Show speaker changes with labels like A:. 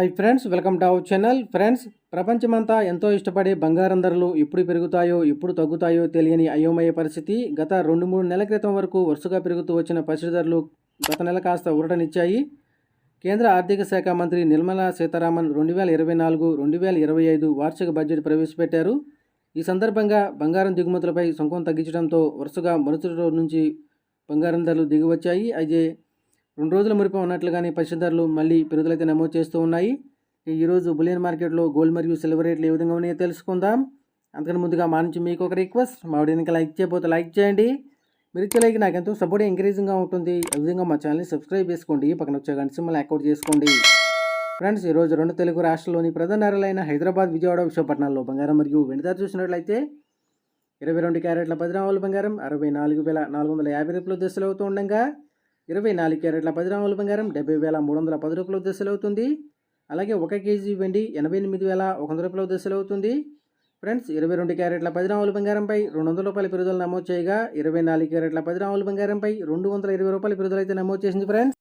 A: Hi friends welcome to our channel. Friends ప్రపంచమంతా ఎంతో ఇష్టపడే బంగారం ధరలు ఎప్పుడు పెరుగుతాయో ఎప్పుడు తగ్గుతాయో తెలియని అయోమయ పరిస్థితి గత రెండు మూడు నెలల క్రితం వరకు వరుసగా పెరుగుతూ వచ్చిన పసిడి ధరలు గత నెల కాస్త ఊరటనిచ్చాయి. కేంద్ర ఆర్థిక శాఖ మంత్రి నిర్మలా సీతారామన్ రెండు వేల ఇరవై నాలుగు రెండు వేల ఇరవై ఐదు వార్షిక బడ్జెట్ ప్రవేశపెట్టారు. ఈ సందర్భంగా బంగారం దిగుమతులపై సుంకం తగ్గించడంతో వరుసగా మరుసటి రోజు నుంచి బంగారం ధరలు దిగివచ్చాయి. అయితే రెండు రోజుల మురిపి ఉన్నట్లుగానే పసిడి ధరలు మళ్ళీ పెరుగుదలైతే నమోదు చేస్తూ ఉన్నాయి. ఈరోజు బులియన్ మార్కెట్లో గోల్డ్ మరియు సిల్వర్ రేట్లు ఏ విధంగా ఉన్నాయో తెలుసుకుందాం. అందుకని ముందుగా మా నుంచి మీకు ఒక రిక్వెస్ట్. మా వీడియోకి లైక్ చేయకపోతే లైక్ చేయండి. మీరు ఇచ్చే లైక్ నాకు ఎంతో సపోర్ట్ ఎంకరేజింగ్గా ఉంటుంది. విధంగా మా ఛానల్ని సబ్స్క్రైబ్ చేసుకోండి. పక్కన వచ్చే గంట సింబల్ అకౌంట్ చేసుకోండి. ఫ్రెండ్స్ ఈరోజు రెండు తెలుగు రాష్ట్రాల్లోని ప్రధాన నగరాలైన హైదరాబాద్ విజయవాడ విశాఖపట్నాల్లో బంగారం మరియు వెండిదారు చూసినట్లయితే ఇరవై రెండు క్యారెట్ల పది బంగారం అరవై నాలుగు వేల నాలుగు వందల యాభై రూపాయలు దశలు అవుతూ ఉండగా ఇరవై నాలుగు క్యారెట్ల పది గ్రాముల బంగారం డెబ్బై వేల మూడు వందల పది రూపాయల దశలు అవుతుంది అలాగే ఒక కేజీ వెండి ఎనభై ఎనిమిది వేల ఒక వంద రూపాయల దశలు అవుతుంది ఫ్రెండ్స్ ఇరవై రెండు క్యారెట్ల పది గ్రాముల బంగారంపై రెండు వందల రూపాయల పెరుగుదల నమోదు చేయగా ఇరవై నాలుగు క్యారెట్ల పది గ్రాముల బంగారంపై రెండు వందల ఇరవై రూపాయల పెరుగుదల అయితే నమోదు చేసింది ఫ్రెండ్స్.